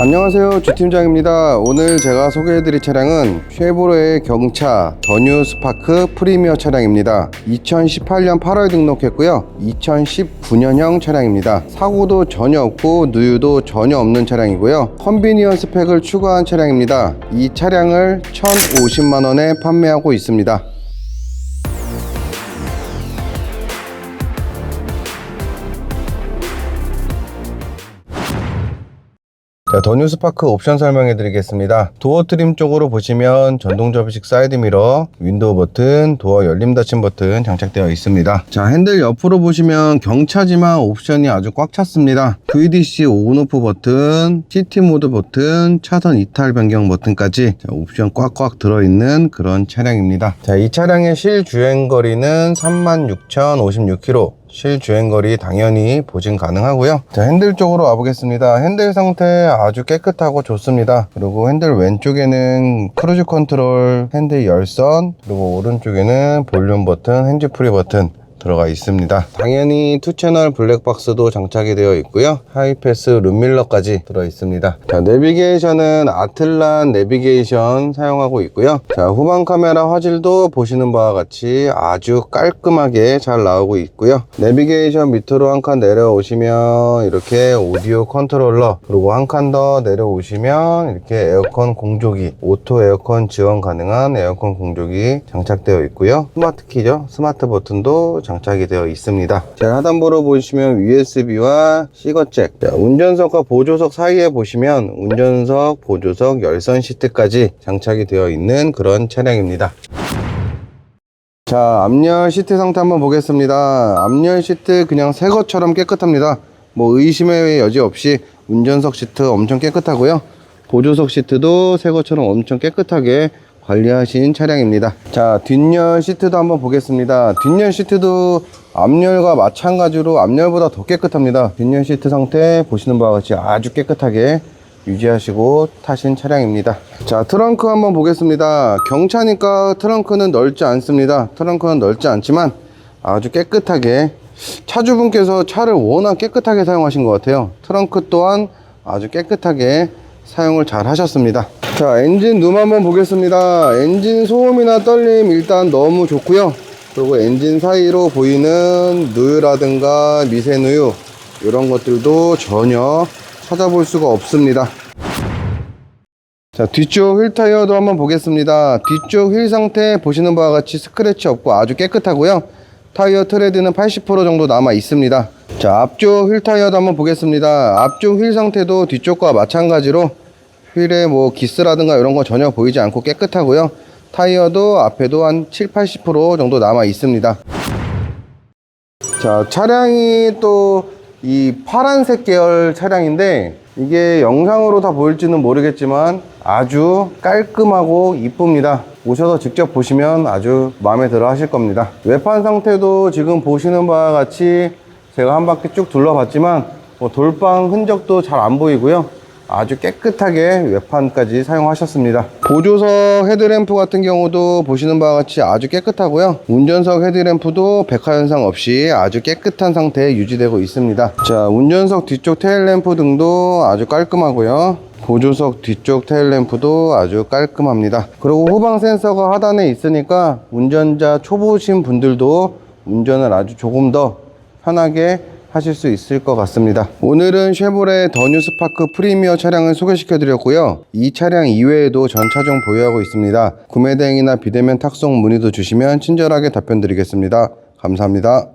안녕하세요. 주팀장입니다. 오늘 제가 소개해드릴 차량은 쉐보레의 경차 더뉴 스파크 프리미어 차량입니다. 2018년 8월 등록했고요. 2019년형 차량입니다. 사고도 전혀 없고 누유도 전혀 없는 차량이고요. 컨비니언 스펙을 추가한 차량입니다. 이 차량을 1,050만원에 판매하고 있습니다 자, 더 뉴스파크 옵션 설명해 드리겠습니다. 도어 트림 쪽으로 보시면 전동 접이식 사이드 미러, 윈도우 버튼, 도어 열림 닫힘 버튼 장착되어 있습니다. 자, 핸들 옆으로 보시면 경차지만 옵션이 아주 꽉 찼습니다. VDC 온오프 버튼, CT 모드 버튼, 차선 이탈 변경 버튼까지 자, 옵션 꽉꽉 들어있는 그런 차량입니다. 자, 이 차량의 실 주행 거리는 36,056km. 실주행거리 당연히 보증 가능하고요. 자 핸들 쪽으로 와보겠습니다. 핸들 상태 아주 깨끗하고 좋습니다. 그리고 핸들 왼쪽에는 크루즈 컨트롤 핸들 열선 그리고 오른쪽에는 볼륨 버튼 핸즈프리 버튼 들어가 있습니다. 당연히 투 채널 블랙박스도 장착이 되어 있고요. 하이패스 룸밀러까지 들어 있습니다. 자 내비게이션은 아틀란 내비게이션 사용하고 있고요. 자 후방 카메라 화질도 보시는 바와 같이 아주 깔끔하게 잘 나오고 있고요. 내비게이션 밑으로 한 칸 내려오시면 이렇게 오디오 컨트롤러 그리고 한 칸 더 내려오시면 이렇게 에어컨 공조기 오토 에어컨 지원 가능한 에어컨 공조기 장착되어 있고요. 스마트 키죠? 스마트 버튼도 장착이 되어 있습니다. 자 하단부로 보시면 USB와 C거잭 자, 운전석과 보조석 사이에 보시면 운전석 보조석 열선 시트까지 장착이 되어 있는 그런 차량입니다. 자 앞열 시트 상태 한번 보겠습니다. 앞열 시트 그냥 새 것처럼 깨끗합니다. 뭐 의심의 여지 없이 운전석 시트 엄청 깨끗하고요. 보조석 시트도 새 것처럼 엄청 깨끗하게 관리하신 차량입니다. 자 뒷열 시트도 한번 보겠습니다. 뒷열 시트도 앞열과 마찬가지로 앞열보다 더 깨끗합니다. 뒷열 시트 상태 보시는 바와 같이 아주 깨끗하게 유지하시고 타신 차량입니다. 자 트렁크 한번 보겠습니다. 경차니까 트렁크는 넓지 않습니다. 트렁크는 넓지 않지만 아주 깨끗하게 차주분께서 차를 워낙 깨끗하게 사용하신 것 같아요. 트렁크 또한 아주 깨끗하게 사용을 잘 하셨습니다 자 엔진 룸 한번 보겠습니다. 엔진 소음이나 떨림 일단 너무 좋고요. 그리고 엔진 사이로 보이는 누유라든가 미세누유 이런 것들도 전혀 찾아볼 수가 없습니다. 자 뒤쪽 휠 타이어도 한번 보겠습니다. 뒤쪽 휠 상태 보시는 바와 같이 스크래치 없고 아주 깨끗하고요. 타이어 트레드는 80% 정도 남아 있습니다. 자 앞쪽 휠 타이어도 한번 보겠습니다. 앞쪽 휠 상태도 뒤쪽과 마찬가지로 휠에 뭐 기스라든가 이런 거 전혀 보이지 않고 깨끗하고요. 타이어도 앞에도 한 7, 80% 정도 남아 있습니다. 자 차량이 또 이 파란색 계열 차량인데 이게 영상으로 다 보일지는 모르겠지만 아주 깔끔하고 이쁩니다. 오셔서 직접 보시면 아주 마음에 들어 하실 겁니다. 외판 상태도 지금 보시는 바와 같이 제가 한 바퀴 쭉 둘러봤지만 뭐 돌방 흔적도 잘 안 보이고요 아주 깨끗하게 외판까지 사용하셨습니다. 보조석 헤드램프 같은 경우도 보시는 바와 같이 아주 깨끗하고요. 운전석 헤드램프도 백화 현상 없이 아주 깨끗한 상태에 유지되고 있습니다. 자 운전석 뒤쪽 테일램프 등도 아주 깔끔하고요. 보조석 뒤쪽 테일램프도 아주 깔끔합니다. 그리고 후방 센서가 하단에 있으니까 운전자 초보신 분들도 운전을 아주 조금 더 편하게 하실 수 있을 것 같습니다. 오늘은 쉐보레 더 뉴 스파크 프리미어 차량을 소개시켜 드렸고요. 이 차량 이외에도 전 차종 보유하고 있습니다. 구매 대행이나 비대면 탁송 문의도 주시면 친절하게 답변 드리겠습니다. 감사합니다